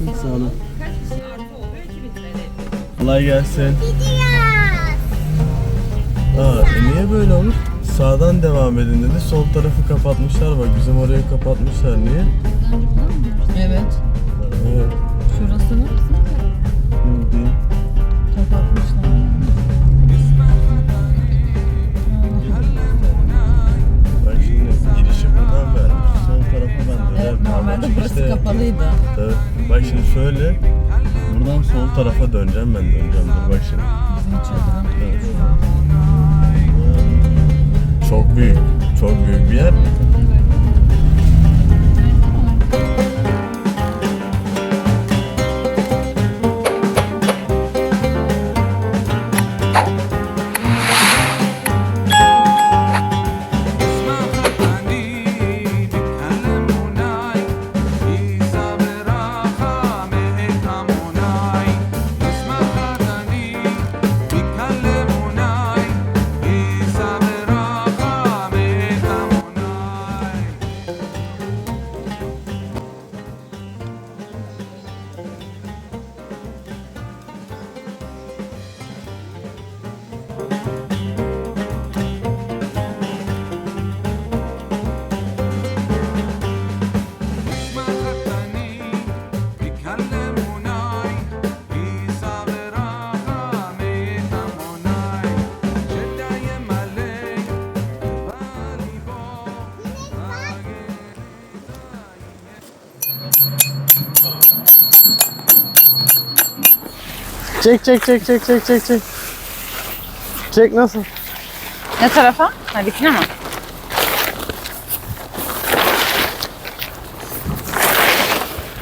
gelsin sağına. Kolay gelsin. Aa, e niye böyle olmuş? Sağdan devam edin dedi. Sol tarafı kapatmışlar bak. Bizim orayı kapatmışlar. Niye? Bak şimdi şöyle. Buradan sol tarafa döneceğim ben döneceğim. Dur bak şimdi. Çok büyük. Çok büyük bir yer. Çek çek çek çek çek çek çek. Çek nasıl? Ne tarafa? Ha dikine mi?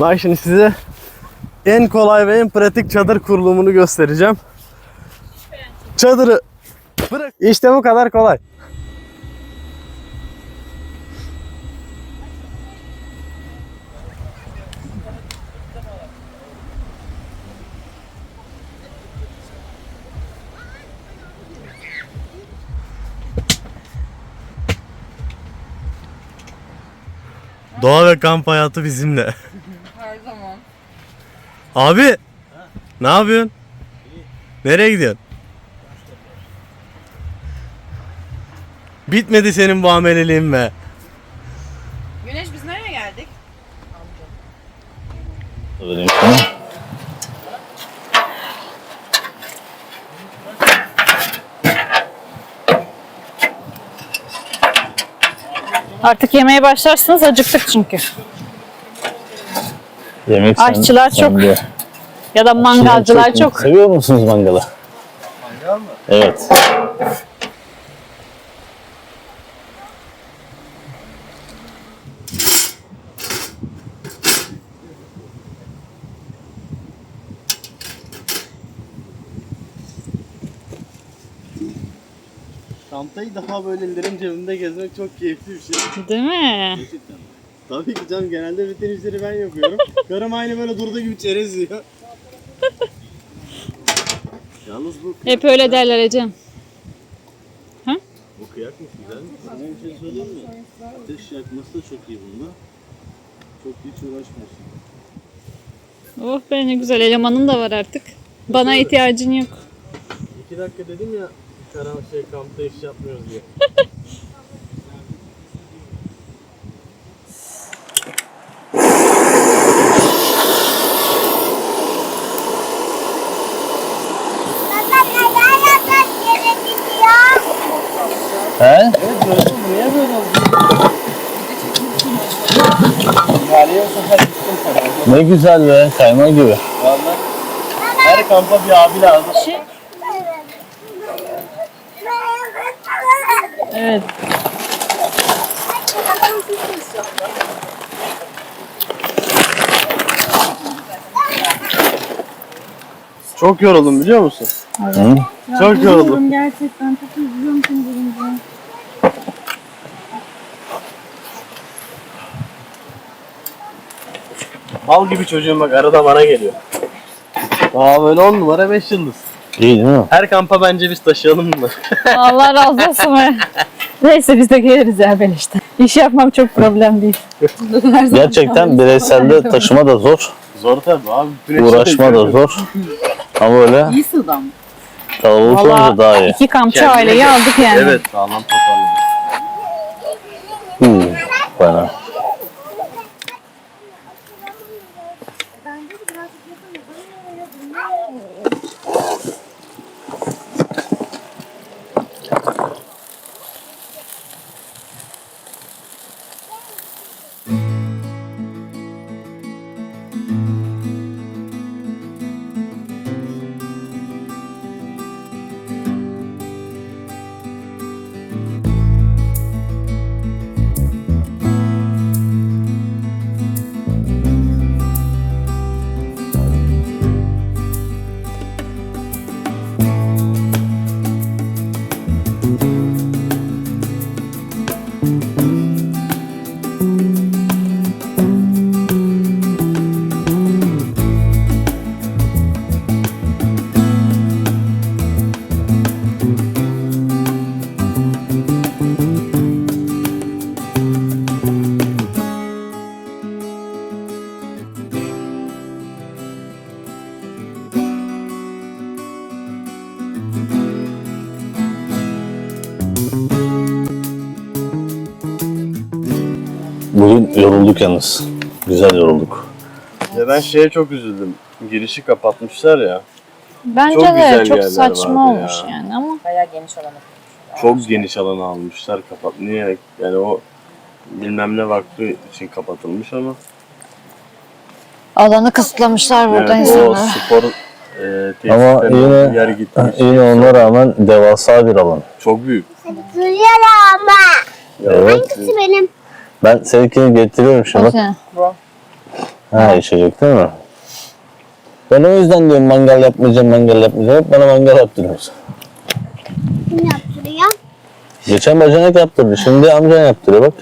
Bak şimdi size en kolay ve en pratik çadır kurulumunu göstereceğim. Çadırı bırak. İşte bu kadar kolay. Doğa ve kamp hayatı bizimle. Her zaman. Abi. Ne yapıyorsun? Nereye gidiyorsun? Bitmedi senin bu ameliliğin be. Güneş biz nereye geldik? Artık yemeye başlarsınız acıktık çünkü. Yemek Aşçılar çok. Ya da mangalcılar çok. Seviyor musunuz mangalı? Mangal mı? Evet. Kamptayı daha böyle ellerim cebimde gezmek çok keyifli bir şey. Değil mi? Tabii ki canım genelde bütün işleri ben yapıyorum. Karım aynı böyle durduğu gibi çerez yiyor. Yalnız bu Hep öyle derler Ecem. Bu kıyak mı güzel mi? Sana bir şey söyleyeyim mi? Ateş yakması da çok iyi bunda. Çok hiç uğraşmıyorsun. Oh be ne güzel elemanın da var artık. Bana ihtiyacın yok. İki dakika dedim ya karan şey kampta iş yapmıyoruz diye. He? Niye böyle oldu? Ne güzel be. Kayma gibi. Vallahi her kampa bir abi lazım. Evet. Çok yoruldum biliyor musun? Hı? Çok yoruldum. Gerçekten çok üzülüyorum seni görünce. Bal gibi çocuğum bak arada bana geliyor. Aa böyle on numara 5 yıldız. İyi değil mi? Her kampa bence biz taşıyalım bunları. Allah razı olsun be. Neyse biz de geliriz ya ben işte. İş yapmak çok problem değil. Gerçekten bireyselde taşıma da zor. Zor tabii abi. Uğraşma da zor. Ama böyle İyi sudan. kalabalık olunca Valla daha iyi. iki kampçı aileyi aldık yani. Evet sağlam toparladım. Huu, fena. Yorulduk yalnız. Güzel yorulduk. Ya ben şeye çok üzüldüm. Girişi kapatmışlar ya. Bence Çok güzel de çok yerler saçma vardı olmuş ya. yani ama Bayağı geniş alanı. Çok geniş alanı almışlar kapat. Niye? Yani o bilmem ne vakti için kapatılmış ama. alanı kısıtlamışlar burada Yani o spor e, Ama tesislerine yine- yer gitmiş. Yine ona rağmen devasa bir alan. Çok büyük. Güzel ama. Evet. Hangisi benim? Ben seninkini getiriyorum. Bak. Okey. Ha içecek değil mi? Ben o yüzden diyorum mangal yapmayacağım, mangal yapmayacağım. Hep bana mangal yaptırıyorsun. Kim yaptırıyor? Geçen bacanak yaptırdı. Şimdi amcan yaptırıyor bak.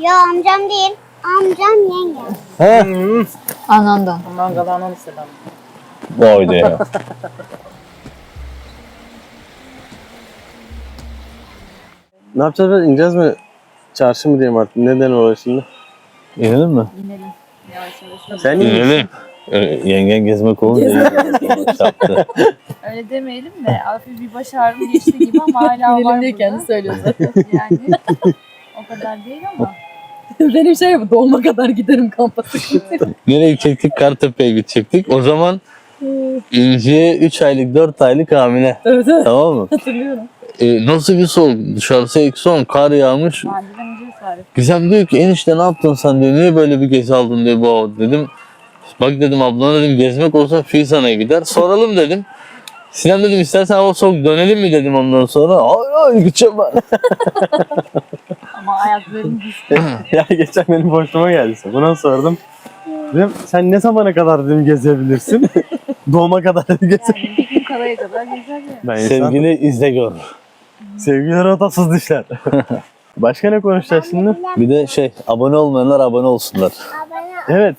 Ya amcam değil. Amcam yenge. Ha? Anandan. Mangal ananı selam. Vay de ya. Ne yapacağız? İneceğiz mi? Çarşı mı diyeyim artık? Neden orası şimdi? İnelim mi? Sen iyi misin? İnelim. Ee, yengen gezmek olunca yaptı. Öyle demeyelim de hafif bir baş ağrım geçti gibi ama hala var burada. kendi söylüyor zaten. Yani o kadar değil ama. Benim şey yapı doğuma kadar giderim kampa. Nereye gidecektik? Kartepe'ye gidecektik. O zaman İnci'ye 3 aylık 4 aylık hamile. Evet evet Tamam mı? hatırlıyorum. Ee, nasıl bir soğuk? Dışarısı eksi 10 kar yağmış. Gizem diyor ki enişte ne yaptın sen diyor. Niye böyle bir gezi aldın diyor bu hava?" dedim. Bak dedim ablana dedim gezmek olsa Filsan'a gider. Soralım dedim. Sinem dedim istersen hava soğuk dönelim mi dedim ondan sonra. Hayır hayır gideceğim ben. Ama ayaklarım düştü. ya geçen benim boşluğuma geldi. Buna sordum. Dedim sen ne zamana kadar dedim gezebilirsin? Doğuma kadar dedim geze. Yani bir gün kalaya kadar gezer ya. Ben insan- Sevgili izle gör. Sevgili rotasız dişler. Başka ne konuşacağız şimdi? Bir de şey abone olmayanlar abone olsunlar. Evet.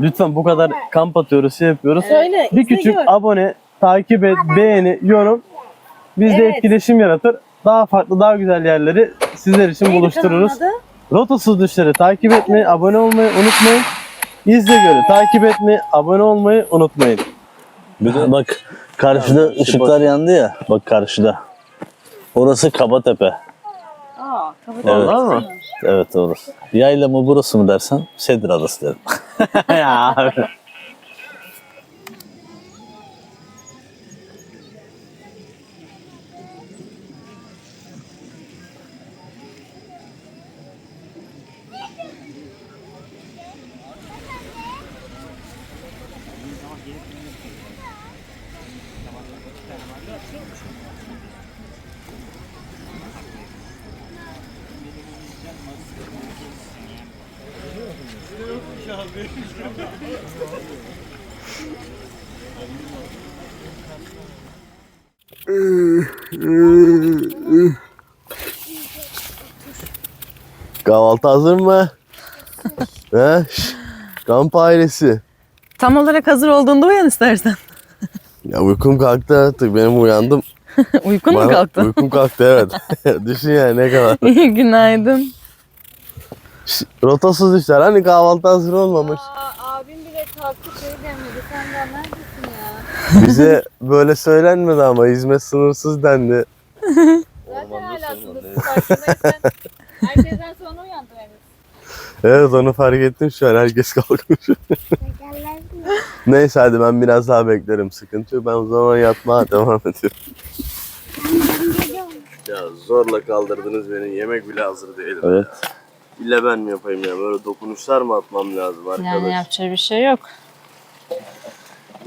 Lütfen bu kadar kamp atıyoruz, şey yapıyoruz. Söyle. Bir küçük abone, takip et, beğeni, yorum. Bizde Evet. etkileşim yaratır. Daha farklı, daha güzel yerleri sizler için buluştururuz. Rotasız düşleri takip etmeyi, abone olmayı unutmayın. İzle göre takip etmeyi, abone olmayı unutmayın. Bir de bak karşıda ışıklar yandı ya. Bak karşıda. Orası Kabatepe. Aa, kapat. Evet. Mı? Evet orası. Yayla mı burası mı dersen Sedir Adası derim. ya. Kahvaltı hazır mı? He? Kamp ailesi. Tam olarak hazır olduğunda uyan istersen. Ya uykum kalktı artık. Benim uyandım. Uykun mu Bana- kalktı? Uykum kalktı evet. Düşün yani ne kadar. İyi günaydın. Rotasız işler. Hani kahvaltı hazır olmamış. Aa, abim bile kalktı şey demedi. Sen daha neredesin ya? Bize böyle söylenmedi ama hizmet sınırsız dendi. Zaten hala sınırsız farkındaysan. Herkesten sonra uyandım henüz. Evet onu fark ettim şu an herkes kalkmış. Neyse hadi ben biraz daha beklerim sıkıntı yok. Ben o zaman yatmaya devam ediyorum. ya zorla kaldırdınız beni yemek bile hazır değil. Evet. İlle ben mi yapayım ya böyle dokunuşlar mı atmam lazım arkadaş? Yani yapacak bir şey yok.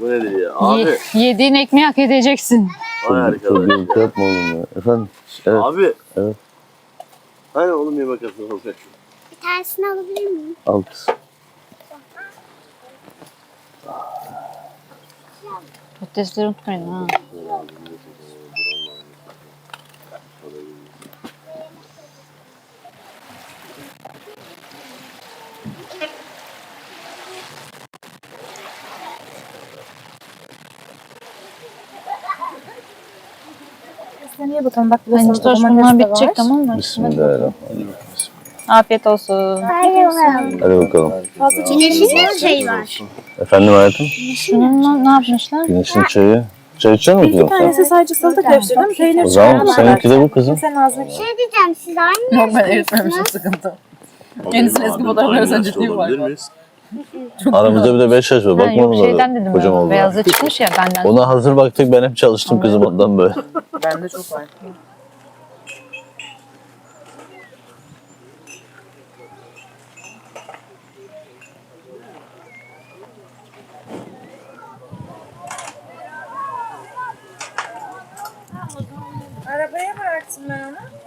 Bu nedir ya? Abi. Ye- yediğin ekmeği hak edeceksin. Ay Çok arkadaş. gürültü yapma oğlum ya. Efendim? Evet. Abi. Evet. Hani oğlum yemek hazır olacak. Bir tanesini alabilir miyim? Al kız. Patatesleri unutmayın ha. Sen ye bakalım bak Hani burada işte bunlar bitecek tamam mı? Bismillahirrahmanirrahim. Afiyet olsun. Hayır. Hadi bakalım. Güneşin de şey var? Efendim hayatım? Şununla ne yapmışlar? Güneşin çayı. Çay içecek misin kızım sen? tanesi sadece salata karıştırdım. Peynir O zaman seninki de bu kızım. Sen ağzına Bir şey diyeceğim siz aynı Yok ben eritmemişim sıkıntı. Kendisinin eski fotoğrafları ciddi var. Aramızda bir de 5 yaş var. Ha, Bakma yok onlara. şeyden dedim Kocam ben. oldu. Beyazda çıkmış ya benden. Ona hazır baktık ben hep çalıştım kızım ondan böyle. Bende çok var. Arabaya bıraktım ben onu.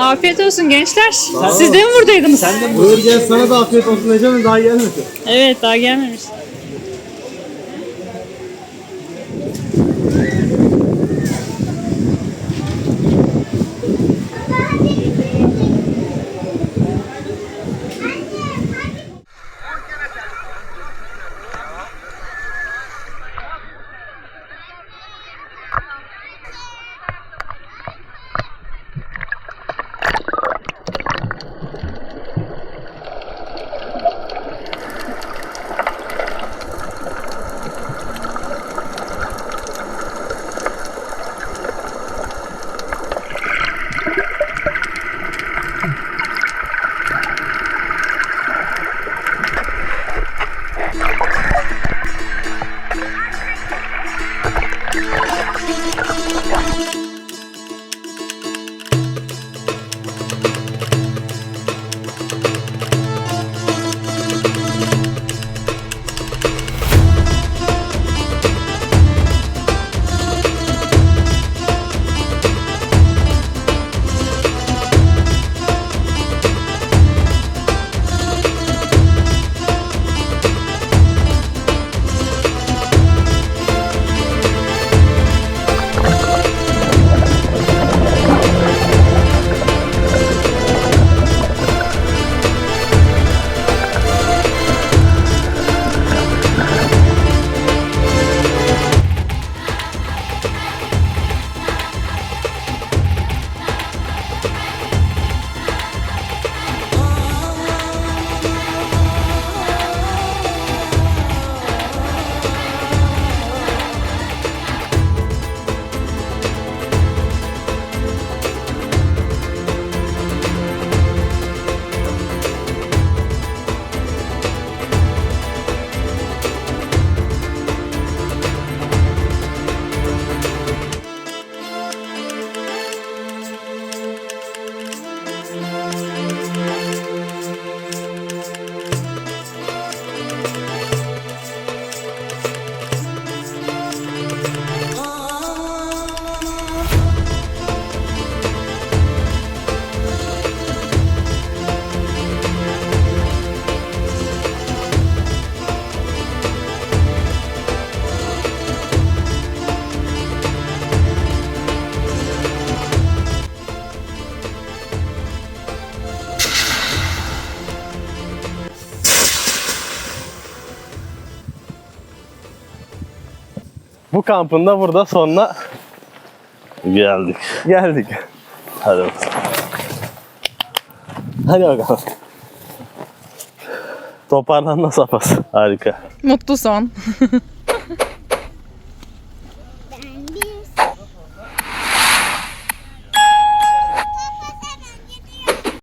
Afiyet olsun gençler. Siz de mi buradaydınız? Buyur gel sana da afiyet olsun diyeceğim daha gelmedi. Evet daha gelmemiş. Bu kampın da burada sonuna Geldik. geldik. Hadi bakalım. Hadi bakalım. Toparlanma safhası. Harika. Mutlu son.